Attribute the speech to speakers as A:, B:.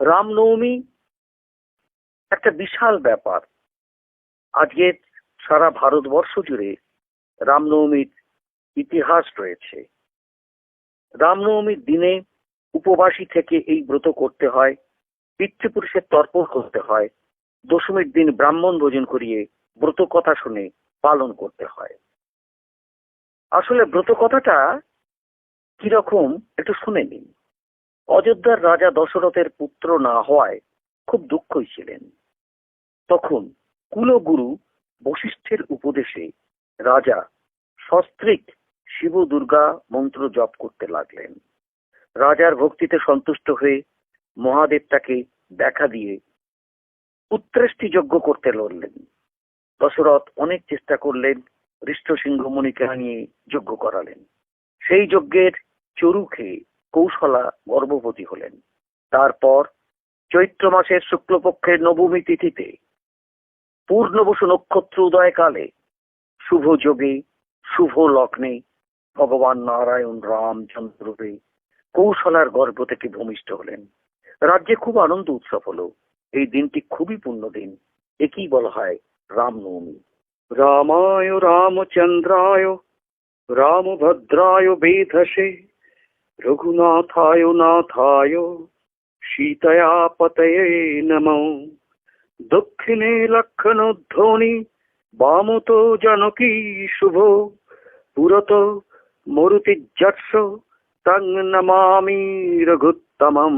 A: রামনবমী একটা বিশাল ব্যাপার। আজকে সারা ভারতবর্ষ জুড়ে রামনবমীর ইতিহাস রয়েছে। রামনবমীর দিনে উপবাসী থেকে এই ব্রত করতে হয়, পিতৃপুরুষের তর্পণ করতে হয়, দশমীর দিন ব্রাহ্মণ ভোজন করিয়ে ব্রত কথা শুনে পালন করতে হয়। আসলে ব্রত কথাটা কীরকম একটু শুনে নিন। অযোধ্যার রাজা দশরথের পুত্র না হওয়ায় খুব দুঃখই ছিলেন। তখন কুলগুরু বশিষ্ঠের উপদেশে রাজা সস্ত্রিক শিব দুর্গা মন্ত্র জপ করতে লাগলেন। রাজার ভক্তিতে সন্তুষ্ট হয়ে মহাদেব তাকে দেখা দিয়ে পুত্রেষ্টি যজ্ঞ করতে লড়লেন। দশরথ অনেক চেষ্টা করলেন, হৃষ্টসিংহ মুনিকে আনিয়ে যজ্ঞ করালেন। সেই যজ্ঞের চরু খেয়ে কৌশলা গর্ভবতী হলেন। তারপর চৈত্র মাসের শুক্লপক্ষের নবমী তিথিতে পূর্ণবসু নক্ষত্র উদয়কালে শুভ যোগে শুভ লগ্নে ভগবান নারায়ণ রামচন্দ্ররূপে কৌশলার গর্ভ থেকে ভূমিষ্ঠ হলেন। রাজ্যে খুব আনন্দ উৎসব হলো। এই দিনটি খুবই পূর্ণ দিন। একেই বলা হয় রামনবমী। রামায় রামচন্দ্রায়, রামভদ্রায় বেধসে। রঘুনাথায় নাথায় সীতয়া পতয়ে নম দক্ষিণে লক্ষণ ধ্বনি বামত জনকী শুভ পুরত মরুতি যৎস তং নমামি রঘুত্তমম